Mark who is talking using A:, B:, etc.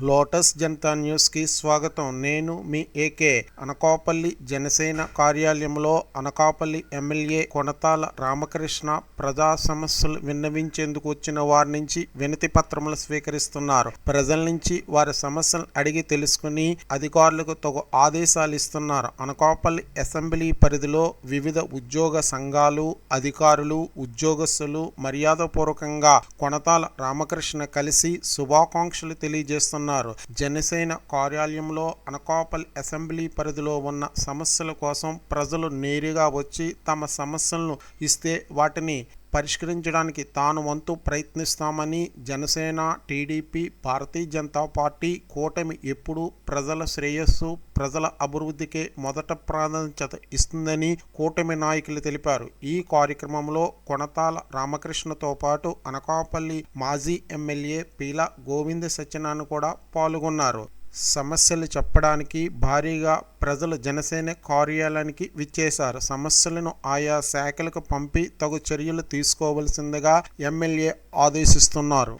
A: Lotus Janata న్యూస్కి స్వాగతం. నేను మీ ఏకే అనకాపల్లి జనసేన కార్యాలయంలో అనకాపల్లి ఎమ్మెల్యే కొనతాల రామకృష్ణ ప్రజా సమస్యలు విన్నవించేందుకు వచ్చిన వారి నుంచి వినతి పత్రములు స్వీకరిస్తున్నారు. ప్రజల నుంచి వారి సమస్యలు అడిగి తెలుసుకుని అధికారులకు తగు ఆదేశాలు ఇస్తున్నారు. అనకాపల్లి అసెంబ్లీ పరిధిలో వివిధ ఉద్యోగ సంఘాలు అధికారులు ఉద్యోగస్తులు మర్యాదపూర్వకంగా కొనతాల రామకృష్ణ కలిసి శుభాకాంక్షలు తెలియజేస్తున్నారు. జనసేన కార్యాలయంలో అనకాపల్లి అసెంబ్లీ పరిధిలో ఉన్న సమస్యల కోసం ప్రజలు నేరుగా వచ్చి తమ సమస్యలను ఇస్తే వాటిని పరిష్కరించడానికి తాను వంతు ప్రయత్నిస్తామని జనసేన టీడీపీ భారతీయ జనతా పార్టీ కూటమి ఎప్పుడూ ప్రజల శ్రేయస్సు ప్రజల అభివృద్ధికే మొదట ప్రాధాన్యత ఇస్తుందని కూటమి నాయకులు తెలిపారు. ఈ కార్యక్రమంలో కొనతాల రామకృష్ణతో పాటు అనకాపల్లి మాజీ ఎమ్మెల్యే పీల గోవింద సత్యనారాయణ కూడా పాల్గొన్నారు. సమస్యలు చెప్పడానికి భారీగా ప్రజలు జనసేన కార్యాలయానికి విచ్చేశారు. సమస్యలను ఆయా శాఖలకు పంపి తగు చర్యలు తీసుకోవలసిందిగా ఎమ్మెల్యే ఆదేశిస్తున్నారు.